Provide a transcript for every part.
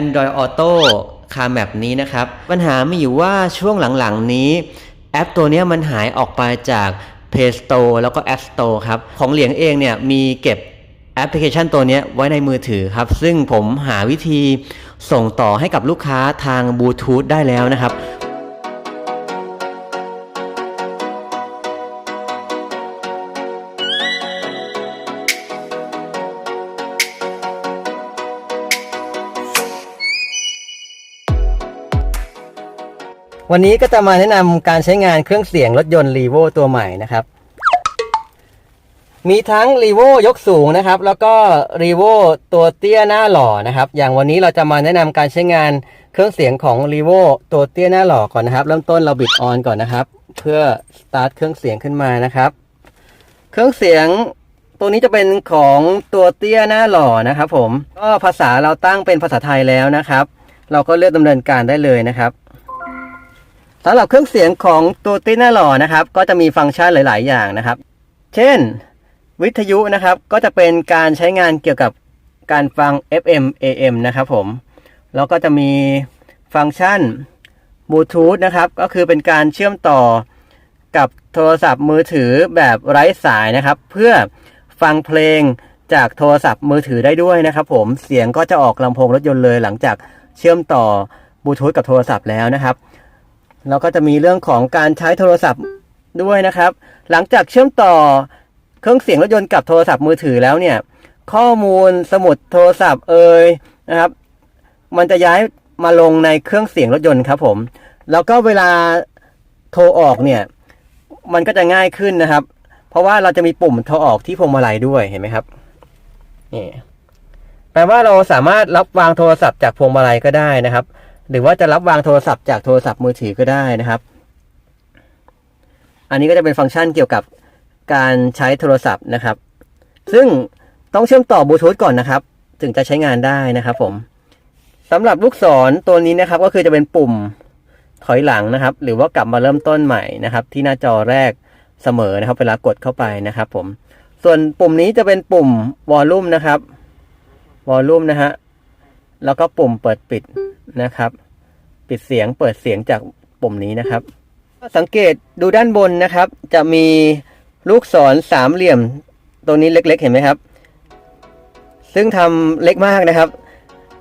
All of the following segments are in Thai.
Android Auto Car Map นี้นะครับ ปัญหามีอยู่ว่าช่วงหลังๆนี้ แอปตัวนี้มันหายออกไปจาก Play Store แล้วก็ App Store ครับ ของเหลียงเองเนี่ยมีเก็บแอปพลิเคชันตัวนี้ไว้ในมือถือครับ ซึ่งผมหาวิธีส่งต่อให้กับลูกค้าทางบลูทูธได้แล้วนะครับ วันนี้ก็จะมาแนะนำการใช้งานเครื่องเสียงรถยนต์ r ีโวตัวใหม่นะครับ มีทั้ง r ีโวยกสูงนะครับ แล้วก็ r ีโวตัวเตี้ยหน้าหล่อนะครับ อย่างวันนี้เราจะมาแนะนำการใช้งานเครื่องเสียงของ r ีโวตัวเตี้ยหน้าหล่อก่อนนะครับ เริ่มต้นเราบิดออนก่อนนะครับ เพื่อสตาร์ทเครื่องเสียงขึ้นมานะครับ เครื่องเสียงตัวนี้จะเป็นของตัวเตี้ยหน้าหล่อนะครับ ผมก็ภาษาเราตั้งเป็นภาษาไทยแล้วนะครับ เราก็เลือกดำเนินการได้เลยนะครับ สำหรับเครื่องเสียงของตัวติ้นหน้าหล่อนะครับ ก็จะมีฟังก์ชันหลาย ๆ อย่างนะครับ เช่น วิทยุนะครับ ก็จะเป็นการใช้งานเกี่ยวกับการฟัง FM AM นะครับผม แล้วก็จะมีฟังก์ชันบลูทูธนะครับ ก็คือเป็นการเชื่อมต่อกับโทรศัพท์มือถือแบบไร้สายนะครับ เพื่อฟังเพลงจากโทรศัพท์มือถือได้ด้วยนะครับผม เสียงก็จะออกลำโพงรถยนต์เลยหลังจากเชื่อมต่อบลูทูธกับโทรศัพท์แล้วนะครับ แล้วก็จะมีเรื่องของการใช้โทรศัพท์ด้วยนะครับ หลังจากเชื่อมต่อเครื่องเสียงรถยนต์กับโทรศัพท์มือถือแล้วเนี่ย ข้อมูลสมุดโทรศัพท์เอ่ยนะครับ มันจะย้ายมาลงในเครื่องเสียงรถยนต์ครับผม แล้วก็เวลาโทรออกเนี่ย มันก็จะง่ายขึ้นนะครับ เพราะว่าเราจะมีปุ่มโทรออกที่พวงมาลัยด้วยเห็นไหมครับนี่แปลว่าเราสามารถรับวางโทรศัพท์จากพวงมาลัยก็ได้นะครับ หรือว่าจะรับวางโทรศัพท์จากโทรศัพท์มือถือก็ได้นะครับ อันนี้ก็จะเป็นฟังก์ชันเกี่ยวกับการใช้โทรศัพท์นะครับ ซึ่งต้องเชื่อมต่อบลูทูธก่อนนะครับ ถึงจะใช้งานได้นะครับผมสำหรับลูกศรตัวนี้นะครับ ก็คือจะเป็นปุ่มถอยหลังนะครับ หรือว่ากลับมาเริ่มต้นใหม่นะครับ ที่หน้าจอแรกเสมอนะครับ เวลากดเข้าไปนะครับ ผม ส่วนปุ่มนี้จะเป็นปุ่มวอลลุ่มนะครับวอลลุ่มนะฮะแล้วก็ปุ่มเปิดปิด นะครับ ปิดเสียงเปิดเสียงจากปุ่มนี้นะครับ สังเกตดูด้านบนนะครับ จะมีลูกศรสามเหลี่ยมตรงนี้เล็กๆ เห็นไหมครับ ซึ่งทำเล็กมากนะครับ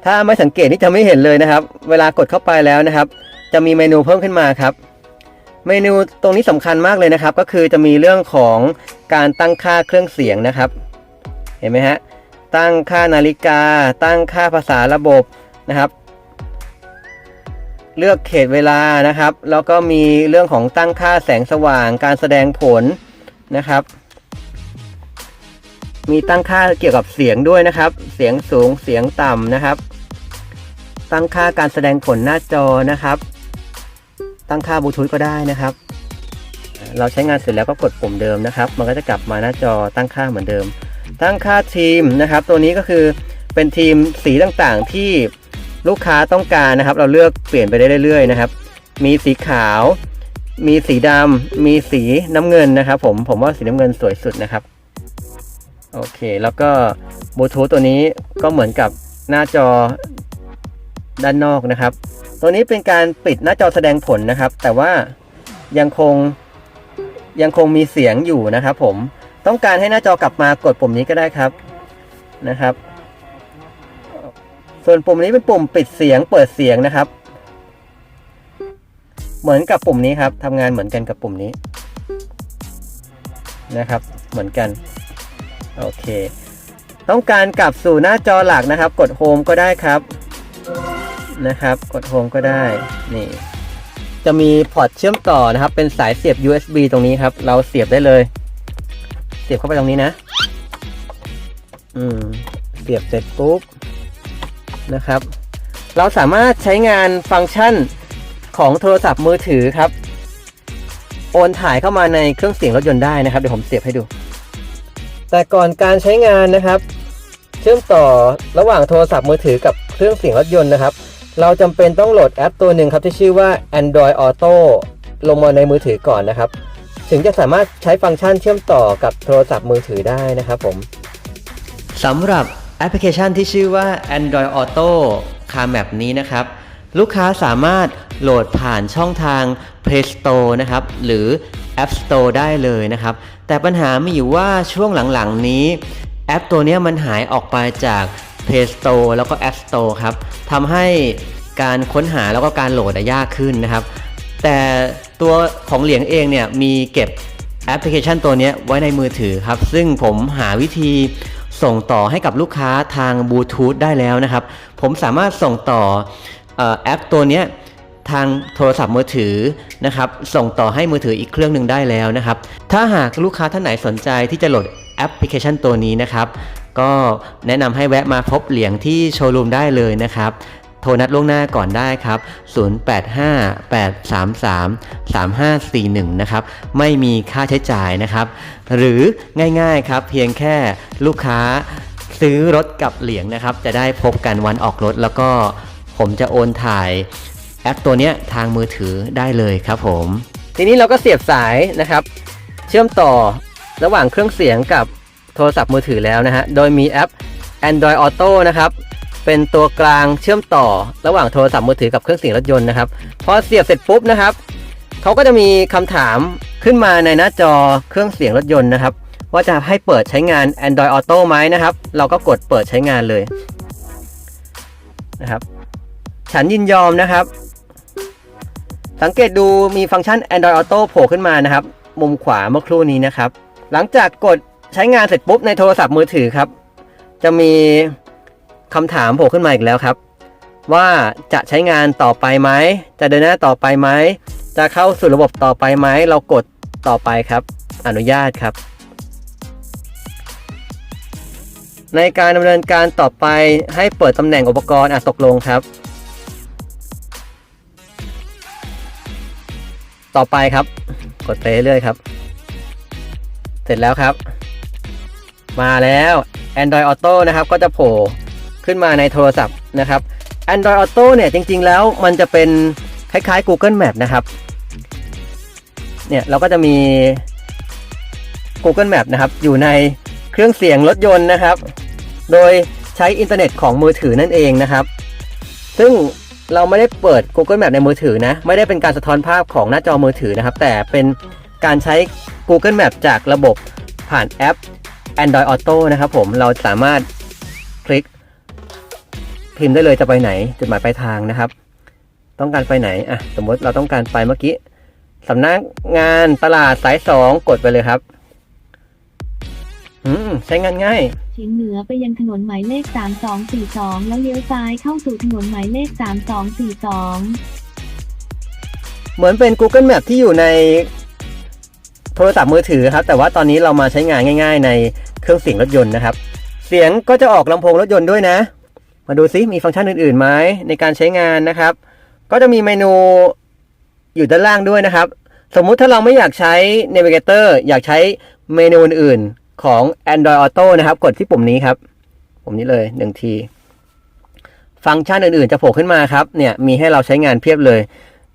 ถ้าไม่สังเกตนี่จะไม่เห็นเลยนะครับ เวลากดเข้าไปแล้วนะครับ จะมีเมนูเพิ่มขึ้นมาครับ เมนูตรงนี้สำคัญมากเลยนะครับ ก็คือจะมีเรื่องของการตั้งค่าเครื่องเสียงนะครับ เห็นไหมฮะตั้งค่านาฬิกา ตั้งค่าภาษาระบบนะครับ เลือกเขตเวลานะครับ แล้วก็มีเรื่องของตั้งค่าแสงสว่างการแสดงผลนะครับ มีตั้งค่าเกี่ยวกับเสียงด้วยนะครับ เสียงสูงเสียงต่ำนะครับ ตั้งค่าการแสดงผลหน้าจอนะครับ ตั้งค่าบลูทูธก็ได้นะครับ เราใช้งานเสร็จแล้วก็กดปุ่มเดิมนะครับ มันก็จะกลับมาหน้าจอตั้งค่าเหมือนเดิม ตั้งค่าทีมนะครับ ตัวนี้ก็คือเป็นทีมสีต่างๆที่ ลูกค้าต้องการนะครับ เราเลือกเปลี่ยนไปได้เรื่อยๆนะครับ มีสีขาว มีสีดำมีสีน้ำเงินนะครับ ผมผมว่าสีน้ำเงินสวยสุดนะครับโอเค แล้วก็บลูทูธตัวนี้ก็เหมือนกับหน้าจอด้านนอกนะครับ ตัวนี้เป็นการปิดหน้าจอแสดงผลนะครับ แต่ว่ายังคงยังคงมีเสียงอยู่นะครับ ผมต้องการให้หน้าจอกลับมากดปุ่มนี้ก็ได้ครับนะครับ ส่วนปุ่มนี้เป็นปุ่มปิดเสียงเปิดเสียงนะครับ เหมือนกับปุ่มนี้ครับทำงานเหมือนกันกับปุ่มนี้นะครับ เหมือนกัน โอเค ต้องการกลับสู่หน้าจอหลักนะครับ กดโฮมก็ได้ครับนะครับ กดโฮมก็ได้นี่จะมีพอร์ตเชื่อมต่อนะครับ เป็นสายเสียบ USB ตรงนี้ครับ เราเสียบได้เลย เสียบเข้าไปตรงนี้นะ อืม เสียบเสร็จปุ๊บ นะครับ เราสามารถใช้งานฟังก์ชันของโทรศัพท์มือถือครับ โอนถ่ายเข้ามาในเครื่องเสียงรถยนต์ได้นะครับ เดี๋ยวผมเสียบให้ดู แต่ก่อนการใช้งานนะครับ เชื่อมต่อระหว่างโทรศัพท์มือถือกับเครื่องเสียงรถยนต์นะครับ เราจำเป็นต้องโหลดแอปตัวหนึ่งครับที่ชื่อว่า Android Auto ลงมาในมือถือก่อนนะครับ ถึงจะสามารถใช้ฟังก์ชันเชื่อมต่อกับโทรศัพท์มือถือได้นะครับผมสำหรับ แอปพลิเคชันที่ชื่อว่า Android Auto คาแมปนี้นะครับ ลูกค้าสามารถโหลดผ่านช่องทาง Play Store นะครับ หรือ App Store ได้เลยนะครับ แต่ปัญหามีอยู่ว่าช่วงหลังๆนี้ แอปตัวนี้มันหายออกไปจาก Play Store แล้วก็ App Store ครับทำให้การค้นหาแล้วก็การโหลดยากขึ้นนะครับ แต่ตัวของเหลียงเองเนี่ยมีเก็บแอปพลิเคชันตัวนี้ไว้ในมือถือครับ ซึ่งผมหาวิธี ส่งต่อให้กับลูกค้าทางบลูทูธได้แล้วนะครับ ผมสามารถส่งต่ออแอปตัวนี้ทางโทรศัพท์มือถือนะครับ ส่งต่อให้มือถืออีกเครื่องหนึ่งได้แล้วนะครับ ถ้าหากลูกค้าท่านไหนสนใจที่จะโหลดแอปพลิเคชันตัวนี้นะครับ ก็แนะนำให้แวะมาพบเหลียงที่โชว์รูมได้เลยนะครับ โทรนัดล่วงหน้าก่อนได้ครับ 0858333541 นะครับ ไม่มีค่าใช้จ่ายนะครับ หรือง่ายๆครับ เพียงแค่ลูกค้าซื้อรถกับเหลียงนะครับ จะได้พบกันวันออกรถ แล้วก็ผมจะโอนถ่ายแอปตัวเนี้ยทางมือถือได้เลยครับผม ทีนี้เราก็เสียบสายนะครับ เชื่อมต่อระหว่างเครื่องเสียงกับโทรศัพท์มือถือแล้วนะฮะ โดยมีแอป Android Auto นะครับ เป็นตัวกลางเชื่อมต่อระหว่างโทรศัพท์มือถือกับเครื่องเสียงรถยนต์นะครับ พอเสียบเสร็จปุ๊บนะครับเขาก็จะมีคำถามขึ้นมาในหน้าจอเครื่องเสียงรถยนต์นะครับ ว่าจะให้เปิดใช้งาน Android Auto ไหมนะครับ เราก็กดเปิดใช้งานเลยนะครับ ฉันยินยอมนะครับ สังเกตดูมีฟังก์ชัน Android Auto โผล่ขึ้นมานะครับ มุมขวาเมื่อครู่นี้นะครับ หลังจากกดใช้งานเสร็จปุ๊บในโทรศัพท์มือถือครับ จะมี คำถามโผล่ขึ้นมาอีกแล้วครับ ว่าจะใช้งานต่อไปไหม จะเดินหน้าต่อไปไหม จะเข้าสู่ระบบต่อไปไหม เรากดต่อไปครับ อนุญาตครับ ในการดำเนินการต่อไปให้เปิดตำแหน่งอุปกรณ์อะตกลงครับ ต่อไปครับ กดไปเรื่อยๆครับ เสร็จแล้วครับ มาแล้ว Android Auto นะครับ ก็จะโผล่ ขึ้นมาในโทรศัพท์นะครับ Android Auto เนี่ยจริง ๆ แล้วมันจะเป็นคล้ายๆ Google Map นะครับเนี่ยเราก็จะมี Google Map นะครับ อยู่ในเครื่องเสียงรถยนต์นะครับ โดยใช้อินเทอร์เน็ตของมือถือนั่นเองนะครับ ซึ่งเราไม่ได้เปิด Google Map ในมือถือนะ ไม่ได้เป็นการสะท้อนภาพของหน้าจอมือถือนะครับ แต่เป็นการใช้ Google Map จากระบบผ่านแอป Android Auto นะครับผม เราสามารถคลิก พิมพ์ได้เลยจะไปไหนจุดหมายปลายทางนะครับ ต้องการไปไหนอะสมมติเราต้องการไปเมื่อกี้สำนักงานตลาดสายสองกดไปเลยครับ อืมใช้งานง่ายเฉียงเหนือไปยังถนนหมายเลข 3242 แล้วเลี้ยวซ้ายเข้าสู่ถนนหมายเลข 3242 เหมือนเป็น Google Map ที่อยู่ในโทรศัพท์มือถือครับ แต่ว่าตอนนี้เรามาใช้งานง่าย ๆ ในเครื่องเสียงรถยนต์นะครับ เสียงก็จะออกลำโพงรถยนต์ด้วยนะ มาดูซิมีฟังก์ชันอื่นๆไหมในการใช้งานนะครับ ก็จะมีเมนูอยู่ด้านล่างด้วยนะครับ สมมุติถ้าเราไม่อยากใช้ Navigator อยากใช้เมนูอื่นๆของ Android Auto นะครับ กดที่ปุ่มนี้ครับ ปุ่มนี้เลยหนึ่งที ฟังก์ชันอื่นๆ จะโผล่ขึ้นมาครับ เนี่ยมีให้เราใช้งานเพียบเลย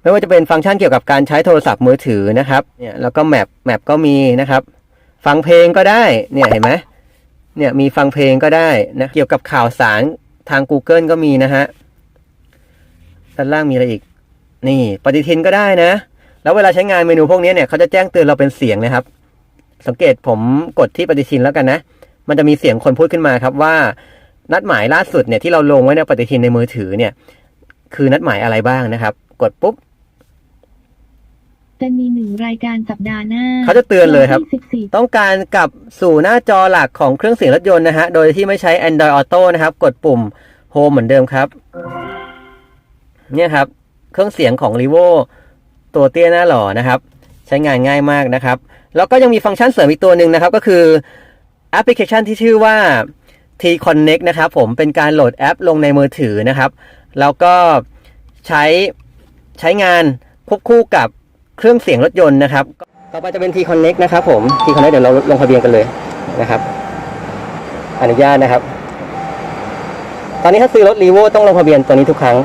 ไม่ว่าจะเป็นฟังก์ชันเกี่ยวกับการใช้โทรศัพท์มือถือนะครับ เนี่ยแล้วก็แมปแมปก็มีนะครับ ฟังเพลงก็ได้ เนี่ยเห็นไหมเนี่ยมีฟังเพลงก็ได้นะ เกี่ยวกับข่าวสาร ทาง Google ก็มีนะฮะ ด้านล่างมีอะไรอีก นี่ปฏิทินก็ได้นะ แล้วเวลาใช้งานเมนูพวกนี้เนี่ยเขาจะแจ้งเตือนเราเป็นเสียงนะครับ สังเกตผมกดที่ปฏิทินแล้วกันนะ มันจะมีเสียงคนพูดขึ้นมาครับว่า นัดหมายล่าสุดเนี่ยที่เราลงไว้ในปฏิทินในมือถือเนี่ย คือนัดหมายอะไรบ้างนะครับ กดปุ๊บ จะมีหนึ่งรายการสัปดาห์หน้าเขาจะเตือนเลยครับ วันที่14ต้องการกลับสู่หน้าจอหลักของเครื่องเสียงรถยนต์นะฮะ โดยที่ไม่ใช้ Android Auto นะครับ กดปุ่ม Home เหมือนเดิมครับ เนี่ยครับ เครื่องเสียงของ r e v o ตัวเตี้ยหน้าหล่อนะครับ ใช้งานง่ายมากนะครับ แล้วก็ยังมีฟังก์ชันเสริมอีกตัวหนึ่งนะครับ ก็คือแอปพลิเคชันที่ชื่อว่า T Connect นะครับผมเป็นการโหลดแอปลงในมือถือนะครับ แล้วก็ใช้ใช้งานควบคู่กับ เครื่องเสียงรถยนต์นะครับ ต่อไปจะเป็น T Connect นะครับผม T Connect เดี๋ยวเราลงทะเบียนกันเลยนะครับ อนุญาตนะครับ ตอนนี้ถ้าซื้อรถรีโวต้องลงทะเบียนตัวนี้ทุกครั้ง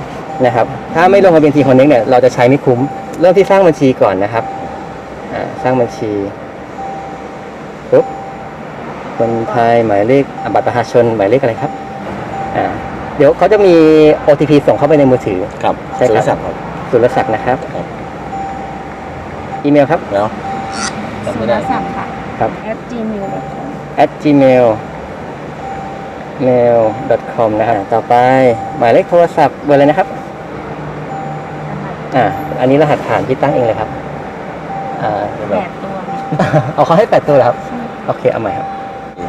นะครับ ถ้าไม่ลงทะเบียน T Connect เนี่ยเราจะใช้ไม่คุ้ม เริ่มที่สร้างบัญชีก่อนนะครับอ่าสร้างบัญชีปุ๊บคนไทยหมายเลขอะบัตรประชาชนหมายเลขอะไรครับอ่าเดี๋ยวเขาจะมี OTP ส่งเข้าไปในมือถือครับใช่ครับสุรศักดิ์ครับสุรศักดิ์นะครับครับ อีเมลครับแล้วจำไม่ได้ ศักดิ์ค่ะ ครับ at gmail.com at gmail mail com นะครับต่อไปหมายเลขโทรศัพท์เบอร์อะไรนะครับ อ่า อันนี้รหัสผ่านที่ตั้งเองเลยครับ อ่า แปดตัวเนี่ยเอาเขาให้แปดตัวเหรอครับ โอเค เอาใหม่ครับ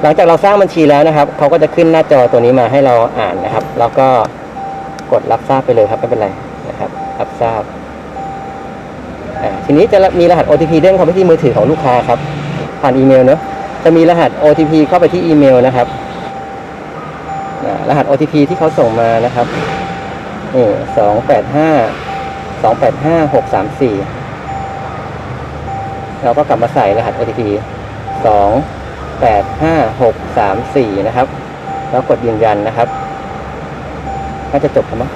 หลังจากเราสร้างบัญชีแล้วนะครับ เขาก็จะขึ้นหน้าจอตัวนี้มาให้เราอ่านนะครับ แล้วก็กดรับทราบไปเลยครับ ไม่เป็นไรนะครับ รับทราบอ่า ทีนี้จะมีรหัส OTP เด้งเข้าไปที่มือถือของลูกค้าครับ ผ่านอีเมลเนอะจะมีรหัส OTP เข้าไปที่อีเมลนะครับรหัส OTP ที่เขาส่งมานะครับนี่สองแปดห้าสองแปดห้าหกสามสี่เราก็กลับมาใส่รหัส OTP สองแปดห้าหกสามสี่นะครับ แล้วกดยืนยันนะครับก็จะจบแล้วมั้ง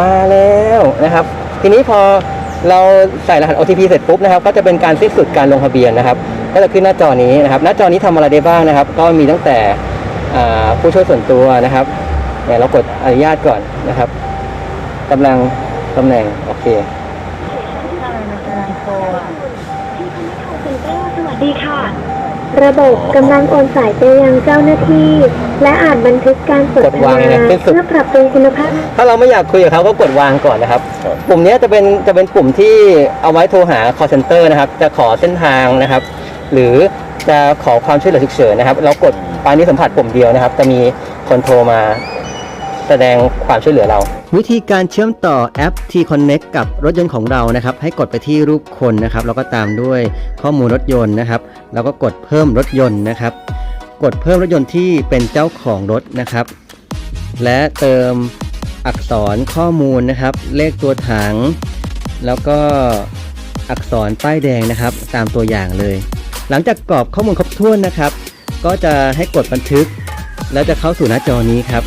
มาแล้วนะครับ ทีนี้พอเราใส่รหัส OTP เสร็จปุ๊บนะครับ ก็จะเป็นการสิ้นสุดการลงทะเบียนนะครับ ก็จะขึ้นหน้าจอนี้นะครับ หน้าจอนี้ทำอะไรได้บ้างนะครับ ก็มีตั้งแต่ผู้ช่วยส่วนตัวนะครับเนี่ยเรากดอนุญาตก่อนนะครับกำลังตำแหน่งโอเคถ้าอะไรมันกำลังโอะสวัสดีค่ะ ระบบกำลังโอนสายไปยังเจ้าหน้าที่ และอาจบันทึกการสนกทดวางนาเลยนะสิ้นสุด เพื่อปรับปรุงคุณภาพ ถ้าเราไม่อยากคุยกับเขาก็กดวางก่อนนะครับ ครับปุ่มเนี้ยจะเป็นจะเป็นปุ่มที่เอาไว้โทรหา call center นะครับ จะขอเส้นทางนะครับ หรือจะขอความช่วยเหลือฉุกเฉินนะครับ เรากดปานนี้สัมผัสปุ่มเดียวนะครับ จะมีคนโทรมา แสดงความช่วยเหลือเรา วิธีการเชื่อมต่อแอป T Connect กับรถยนต์ของเรานะครับ ให้กดไปที่รูปคนนะครับแล้วก็ตามด้วยข้อมูลรถยนต์นะครับ แล้วก็กดเพิ่มรถยนต์นะครับ กดเพิ่มรถยนต์ที่เป็นเจ้าของรถนะครับ และเติมอักษรข้อมูลนะครับ เลขตัวถัง แล้วก็อักษรป้ายแดงนะครับ ตามตัวอย่างเลย หลังจากกรอกข้อมูลครบถ้วนนะครับ ก็จะให้กดบันทึก แล้วจะเข้าสู่หน้าจอนี้ครับ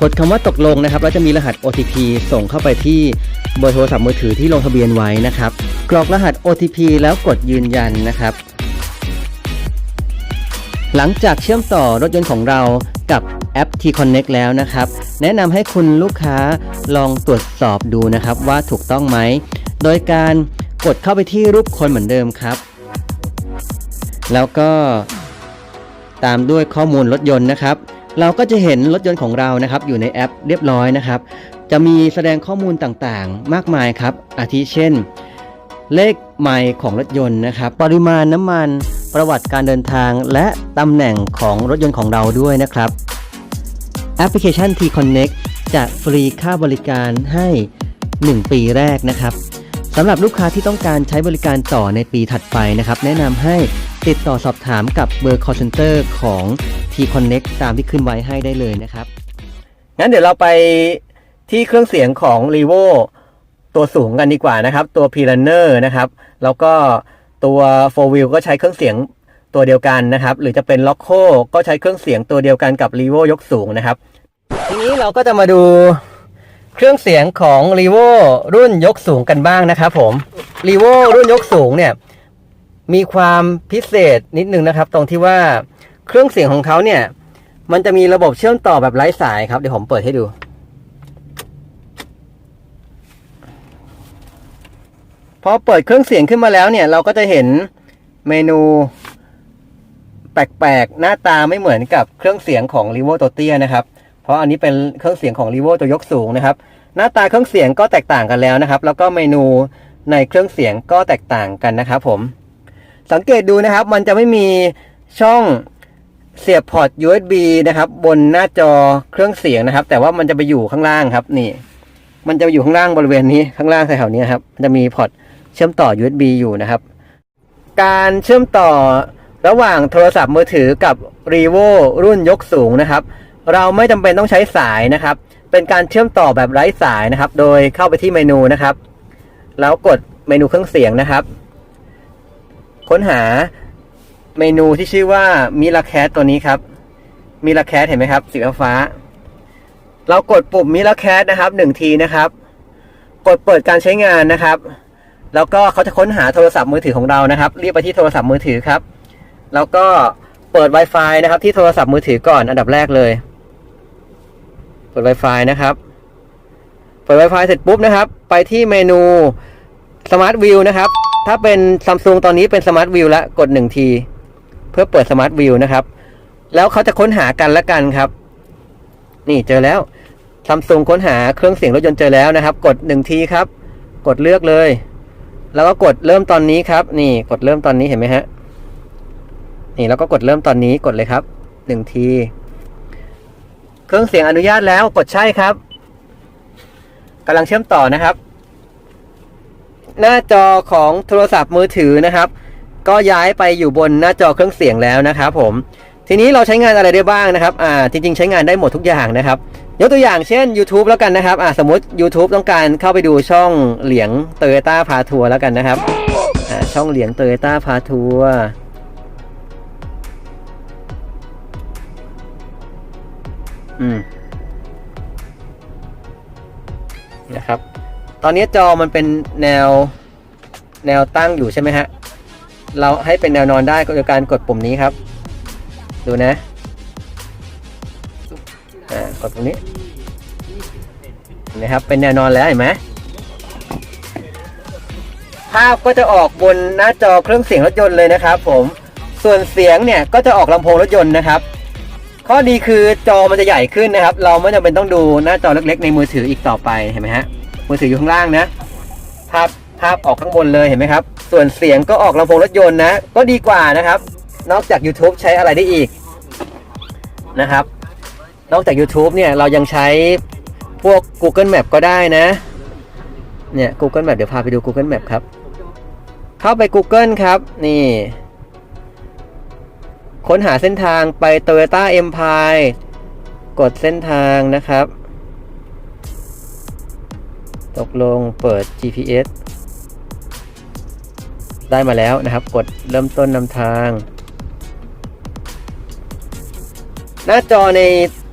กดคำว่าตกลงนะครับแล้วจะมีรหัส OTP ส่งเข้าไปที่เบอร์โทรศัพท์มือถือที่ลงทะเบียนไว้นะครับ กรอกรหัส OTP แล้วกดยืนยันนะครับ หลังจากเชื่อมต่อรถยนต์ของเรากับแอป T Connect แล้วนะครับ แนะนำให้คุณลูกค้าลองตรวจสอบดูนะครับว่าถูกต้องไหม โดยการกดเข้าไปที่รูปคนเหมือนเดิมครับ แล้วก็ตามด้วยข้อมูลรถยนต์นะครับ เราก็จะเห็นรถยนต์ของเรานะครับอยู่ในแอปเรียบร้อยนะครับ จะมีแสดงข้อมูลต่างๆ มากมายครับ อาทิเช่น เลขไมล์ของรถยนต์นะครับ ปริมาณน้ำมันประวัติการเดินทาง และตำแหน่งของรถยนต์ของเราด้วยนะครับ แอปพลิเคชัน T Connect จะฟรีค่าบริการให้ 1 ปีแรกนะครับสำหรับลูกค้าที่ต้องการใช้บริการต่อในปีถัดไปนะครับ แนะนำให้ ติดต่อสอบถามกับเบอร์ call center ของ T Connect ตามที่ขึ้นไว้ให้ได้เลยนะครับ งั้นเดี๋ยวเราไปที่เครื่องเสียงของ r e v o ตัวสูงกันดีกว่านะครับ ตัว p r u n n e r นะครับ แล้วก็ตัว 4 wheel ก็ใช้เครื่องเสียงตัวเดียวกันนะครับ หรือจะเป็น Loco ก็ใช้เครื่องเสียงตัวเดียวกันกับ r e v o ยกสูงนะครับ ทีนี้เราก็จะมาดูเครื่องเสียงของ r e v o รุ่นยกสูงกันบ้างนะครับผม r e v o รุ่นยกสูงเนี่ย มีความพิเศษนิดนึงนะครับ ตรงที่ว่าเครื่องเสียงของเขาเนี่ย มันจะมีระบบเชื่อมต่อแบบไร้สายครับ เดี๋ยวผมเปิดให้ดู พอเปิดเครื่องเสียงขึ้นมาแล้วเนี่ย เราก็จะเห็นเมนูแปลกๆ หน้าตาไม่เหมือนกับเครื่องเสียงของ r e v o ตัวเตี้ยนะครับ เพราะอันนี้เป็นเครื่องเสียงของ r e v o ตัวยกสูงนะครับ หน้าตาเครื่องเสียงก็แตกต่างกันแล้วนะครับ แล้วก็เมนูในเครื่องเสียงก็แตกต่างกันนะครับผม สังเกตดูนะครับ มันจะไม่มีช่องเสียบพอร์ต USB นะครับ บนหน้าจอเครื่องเสียงนะครับ แต่ว่ามันจะไปอยู่ข้างล่างครับ นี่ มันจะไปอยู่ข้างล่างบริเวณนี้ข้างล่างแถวๆนี้ครับมันจะมีพอร์ตเชื่อมต่อ USB อยู่นะครับ การเชื่อมต่อระหว่างโทรศัพท์มือถือกับ r e v o รุ่นยกสูงนะครับ เราไม่จำเป็นต้องใช้สายนะครับ เป็นการเชื่อมต่อแบบไร้สายนะครับ โดยเข้าไปที่เมนูนะครับ แล้วกดเมนูเครื่องเสียงนะครับ ค้นหาเมนูที่ชื่อว่ามิลาแคสตัวนี้ครับมิลาแคสเห็นไหมครับ สีฟ้า เรากดปุ่มมิลาแคสนะครับหนึ่งทีนะครับ กดเปิดการใช้งานนะครับ แล้วก็เขาจะค้นหาโทรศัพท์มือถือของเรานะครับเรียกไปที่โทรศัพท์มือถือครับ แล้วก็เปิด Wi-Fi นะครับ ที่โทรศัพท์มือถือก่อนอันดับแรกเลย เปิด Wi-Fi นะครับ เปิด Wi-Fi เสร็จปุ๊บนะครับ ไปที่เมนู Smart View นะครับ ถ้าเป็น Samsung ตอนนี้เป็น Smart View แล้วกดหนึ่งทีเพื่อเปิด Smart View นะครับ แล้วเขาจะค้นหากันละกันครับ นี่เจอแล้ว Samsung ค้นหาเครื่องเสียงรถยนต์เจอแล้วนะครับ กดหนึ่งทีครับ กดเลือกเลย แล้วก็กดเริ่มตอนนี้ครับ นี่กดเริ่มตอนนี้เห็นไหมฮะนี่แล้วก็กดเริ่มตอนนี้กดเลยครับหนึ่งทีเครื่องเสียงอนุญาตแล้วกดใช่ครับกำลังเชื่อมต่อนะครับ หน้าจอของโทรศัพท์มือถือนะครับ ก็ย้ายไปอยู่บนหน้าจอเครื่องเสียงแล้วนะครับผมทีนี้เราใช้งานอะไรได้บ้างนะครับอ่าจริง ๆ ใช้งานได้หมดทุกอย่างนะครับยกตัวอย่างเช่น YouTube แล้วกันนะครับอ่าสมมติ YouTube ต้องการเข้าไปดูช่องเหลียงเตอร์ต้าพาทัวร์แล้วกันนะครับอ่าช่องเหลียงเตอร์ต้าพาทัวร์อืมนะครับ ตอนนี้จอมันเป็นแนวแนวตั้งอยู่ใช่ไหมฮะ เราให้เป็นแนวนอนได้โดยการกดปุ่มนี้ครับ ดูนะอ่ากดตรงนี้นะครับ เป็นแนวนอนแล้วเห็นไหมภาพก็จะออกบนหน้าจอเครื่องเสียงรถยนต์เลยนะครับผม ส่วนเสียงเนี่ยก็จะออกลำโพงรถยนต์นะครับ ข้อดีคือจอมันจะใหญ่ขึ้นนะครับ เราไม่จำเป็นต้องดูหน้าจอเล็กๆ ในมือถืออีกต่อไปเห็นไหมฮะ มือถืออยู่ข้างล่างนะ ภาพภาพออกข้างบนเลยเห็นไหมครับ ส่วนเสียงก็ออกลำโพงรถยนต์นะ ก็ดีกว่านะครับ นอกจาก YouTube ใช้อะไรได้อีกนะครับ นอกจาก YouTube เนี่ยเรายังใช้พวก Google Map ก็ได้นะ เนี่ย Google Map เดี๋ยวพาไปดู Google Map ครับ เข้าไป Google ครับ นี่ ค้นหาเส้นทางไป Toyota Empire กดเส้นทางนะครับ ตกลงเปิด GPS ได้มาแล้วนะครับ กดเริ่มต้นนำทาง หน้าจอใน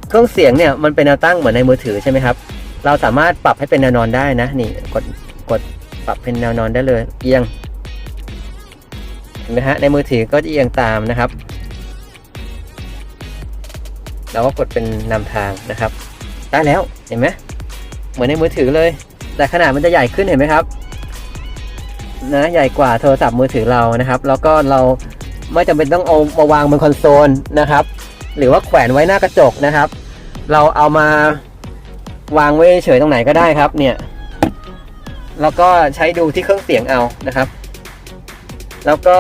เครื่องเสียงเนี่ยมันเป็นแนวตั้งเหมือนในมือถือใช่ไหมครับ เราสามารถปรับให้เป็นแนวนอนได้นะ นี่กดกดปรับเป็นแนวนอนได้เลย เอียงเห็นไหมฮะในมือถือก็จะเอียงตามนะครับเราก็กดเป็นนำทางนะครับ ได้แล้วเห็นไหมเหมือนในมือถือเลย แต่ขนาดมันจะใหญ่ขึ้นเห็นไหมครับนะใหญ่กว่าโทรศัพท์มือถือเรานะครับ แล้วก็เราไม่จำเป็นต้องเอามาวางบนคอนโซลนะครับ หรือว่าแขวนไว้หน้ากระจกนะครับ เราเอามาวางไว้เฉยตรงไหนก็ได้ครับ เนี่ย แล้วก็ใช้ดูที่เครื่องเสียงเอานะครับ แล้วก็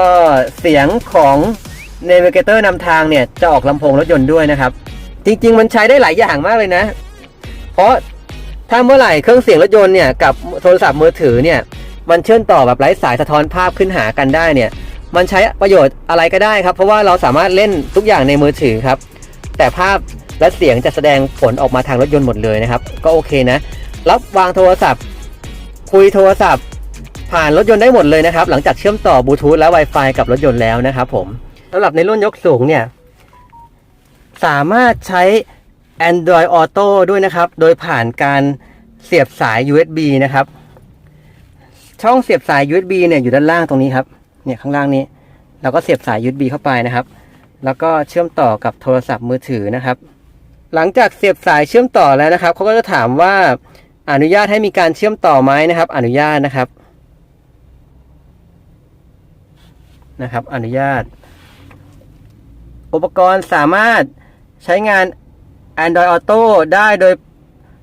เสียงของ Navigator นำทางเนี่ยจะออกลำโพงรถยนต์ด้วยนะครับ จริง ๆ มันใช้ได้หลายอย่างมากเลยนะ เพราะ ถ้าเมื่อไหร่เครื่องเสียงรถยนต์เนี่ยกับโทรศัพท์มือถือเนี่ยมันเชื่อมต่อแบบไร้สายสะท้อนภาพขึ้นหากันได้เนี่ยมันใช้ประโยชน์อะไรก็ได้ครับเพราะว่าเราสามารถเล่นทุกอย่างในมือถือครับ แต่ภาพและเสียงจะแสดงผลออกมาทางรถยนต์หมดเลยนะครับ ก็โอเคนะรับวางโทรศัพท์ คุยโทรศัพท์ ผ่านรถยนต์ได้หมดเลยนะครับ หลังจากเชื่อมต่อบลูทูธและ Wi-Fi กับรถยนต์แล้วนะครับผมสำหรับในรุ่นยกสูงเนี่ยสามารถใช้ Android Auto ด้วยนะครับ โดยผ่านการเสียบสาย USB นะครับ ช่องเสียบสาย USB เนี่ยอยู่ด้านล่างตรงนี้ครับ เนี่ยข้างล่างนี้ เราก็เสียบสาย USB เข้าไปนะครับ แล้วก็เชื่อมต่อกับโทรศัพท์มือถือนะครับ หลังจากเสียบสายเชื่อมต่อแล้วนะครับ เขาก็จะถามว่าอนุญาตให้มีการเชื่อมต่อไหมนะครับ อนุญาตนะครับ นะครับ อนุญาต อุปกรณ์สามารถใช้งาน Android Auto ได้โดย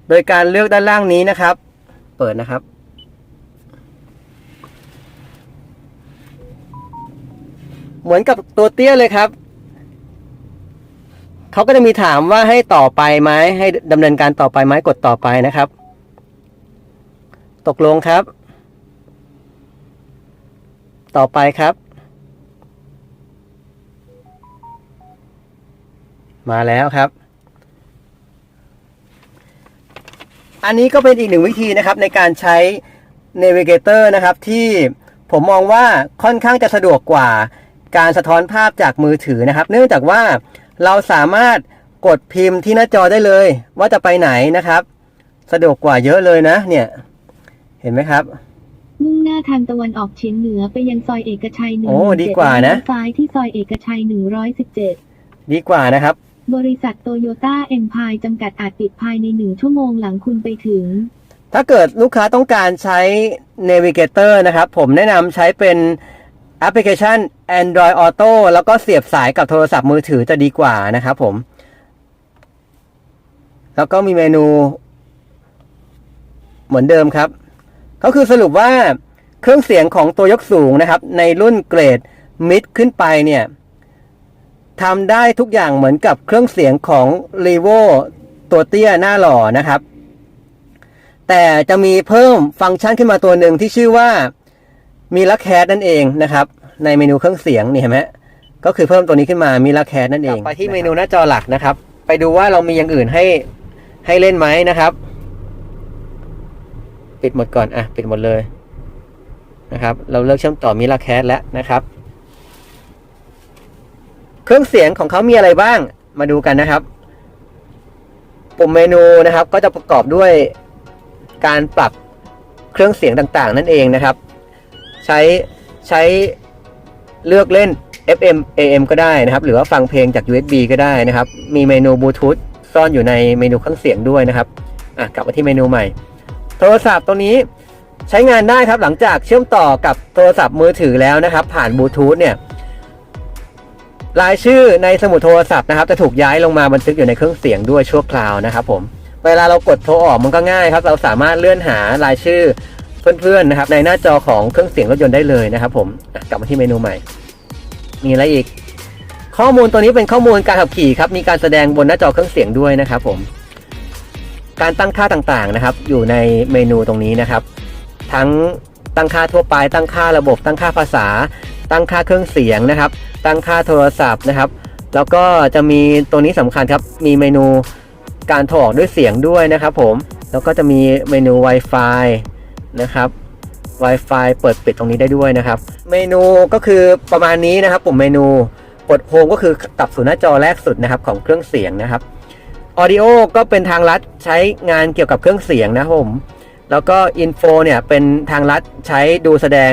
โดยการเลือกด้านล่างนี้นะครับ เปิดนะครับ เหมือนกับตัวเตี้ยเลยครับ เขาก็จะมีถามว่าให้ต่อไปไหมให้ดำเนินการต่อไปไหมกดต่อไปนะครับ ตกลงครับ ต่อไปครับ มาแล้วครับ อันนี้ก็เป็นอีกหนึ่งวิธีนะครับในการใช้ Navigator นะครับที่ผมมองว่าค่อนข้างจะสะดวกกว่าการสะท้อนภาพจากมือถือนะครับ เนื่องจากว่าเราสามารถกดพิมพ์ที่หน้าจอได้เลย ว่าจะไปไหนนะครับ สะดวกกว่าเยอะเลยนะ เนี่ย เห็นไหมครับ มุ่งหน้าทางตะวันออกเฉียงเหนือไปยังซอยเอกชัยหนึ่งโอ้ดีกว่านะซ้ายที่ซอยเอกชัยหนึ่งร้อยสิบเจ็ดดีกว่านะครับ บริษัทโตโยต้าเอ็มพายจำกัดอาจปิดภายในหนึ่งชั่วโมงหลังคุณไปถึง ถ้าเกิดลูกค้าต้องการใช้ Navigator นะครับ ผมแนะนำใช้เป็นแอปพลิเคชัน Android Auto แล้วก็เสียบสายกับโทรศัพท์มือถือจะดีกว่านะครับผม แล้วก็มีเมนู เหมือนเดิมครับ ก็คือสรุปว่าเครื่องเสียงของตัวยกสูงนะครับ ในรุ่นเกรดมิดขึ้นไปเนี่ย ทำได้ทุกอย่างเหมือนกับเครื่องเสียงของ r e v o ตัวเตี้ยหน้าหล่อนะครับ แต่จะมีเพิ่มฟังก์ชันขึ้นมาตัวหนึ่งที่ชื่อว่ามีลักแคสนั่นเองนะครับ ในเมนูเครื่องเสียงนี่เห็นไหมก็คือเพิ่มตัวนี้ขึ้นมามีลักแคสนั่นเองไปที่เมนูหน้าจอหลักนะครับ ไปดูว่าเรามีอย่างอื่นให้ให้เล่นไหมนะครับ ปิดหมดก่อนอะปิดหมดเลยนะครับ เราเลิกเชื่อมต่อมีลักแคสแล้วนะครับ เครื่องเสียงของเขามีอะไรบ้าง มาดูกันนะครับ ปุ่มเมนูนะครับ ก็จะประกอบด้วยการปรับเครื่องเสียงต่างๆ นั่นเองนะครับ ใช้ใช้เลือกเล่น FM AM ก็ได้นะครับ หรือว่าฟังเพลงจาก USB ก็ได้นะครับ มีเมนูบลูทูธซ่อนอยู่ในเมนูเครื่องเสียงด้วยนะครับอะกลับมาที่เมนูใหม่ โทรศัพท์ตัวนี้ใช้งานได้ครับหลังจากเชื่อมต่อกับโทรศัพท์มือถือแล้วนะครับ ผ่านบลูทูธเนี่ย รายชื่อในสมุดโทรศัพท์นะครับจะถูกย้ายลงมาบันทึกอยู่ในเครื่องเสียงด้วยชั่วคราวนะครับผมเวลาเรากดโทรออกมันก็ง่ายครับ เราสามารถเลื่อนหารายชื่อเพื่อนๆนะครับ ในหน้าจอของเครื่องเสียงรถยนต์ได้เลยนะครับผมกลับมาที่เมนูใหม่ มีอะไรอีก ข้อมูลตัวนี้เป็นข้อมูลการขับขี่ครับ มีการแสดงบนหน้าจอเครื่องเสียงด้วยนะครับผมการตั้งค่าต่างๆนะครับ อยู่ในเมนูตรงนี้นะครับ ทั้งตั้งค่าทั่วไป ตั้งค่าระบบ ตั้งค่าภาษา ตั้งค่าเครื่องเสียงนะครับ ตั้งค่าโทรศัพท์นะครับ แล้วก็จะมีตัวนี้สำคัญครับ มีเมนูการโทรออกด้วยเสียงด้วยนะครับผม แล้วก็จะมีเมนู Wi-Fi นะครับ Wi-Fi เปิดปิดตรงนี้ได้ด้วยนะครับ เมนูก็คือประมาณนี้นะครับ ปุ่มเมนูกดโฮมก็คือกลับสู่หน้าจอแรกสุดนะครับของเครื่องเสียงนะครับ Audio ก็เป็นทางลัดใช้งานเกี่ยวกับเครื่องเสียงนะครับผม แล้วก็ Info เนี่ยเป็นทางลัดใช้ดูแสดง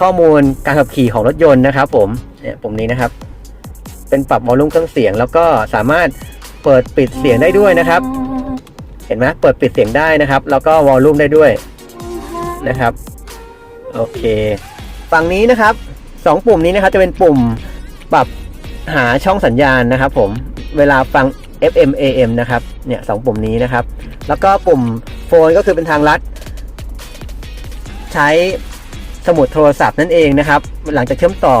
ข้อมูลการขับขี่ของรถยนต์นะครับ ผมเนี่ยปุ่มนี้นะครับ เป็นปรับวอลลุ่มเครื่องเสียง แล้วก็สามารถเปิดปิดเสียงได้ด้วยนะครับ เห็นไหมเปิดปิดเสียงได้นะครับ แล้วก็วอลลุ่มได้ด้วยนะครับโอเค ฝั่งนี้นะครับสองปุ่มนี้นะครับจะเป็นปุ่มปรับหาช่องสัญญาณนะครับ ผมเวลาฟัง FM AM นะครับเนี่ยสองปุ่มนี้นะครับ แล้วก็ปุ่มโฟนก็คือเป็นทางลัด ใช้ สมุดโทรศัพท์นั่นเองนะครับ หลังจากเชื่อมต่อ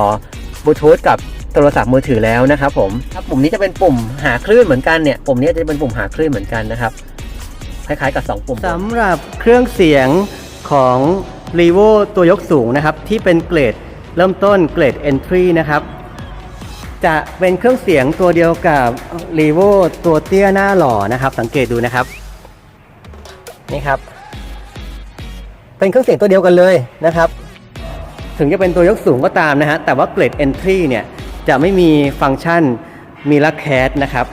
บลูทูธกับโทรศัพท์มือถือแล้วนะครับผมครับปุ่มนี้จะเป็นปุ่มหาคลื่นเหมือนกันเนี่ยปุ่มนี้จะเป็นปุ่มหาคลื่นเหมือนกันนะครับ คล้ายๆกับ 2 ปุ่มสำหรับเครื่องเสียงของ r e v o ตัวยกสูงนะครับ ที่เป็นเกรดเริ่มต้นเกรด Entry นะครับ จะเป็นเครื่องเสียงตัวเดียวกับ r e v o ตัวเตี้ยหน้าหล่อนะครับ สังเกตดูนะครับนี่ครับ เป็นเครื่องเสียงตัวเดียวกันเลยนะครับ ถึงจะเป็นตัวยกสูงก็ตามนะฮะ แต่ว่าเกรด Entry เนี่ยจะไม่มีฟังก์ชันมีลักแคสนะครับ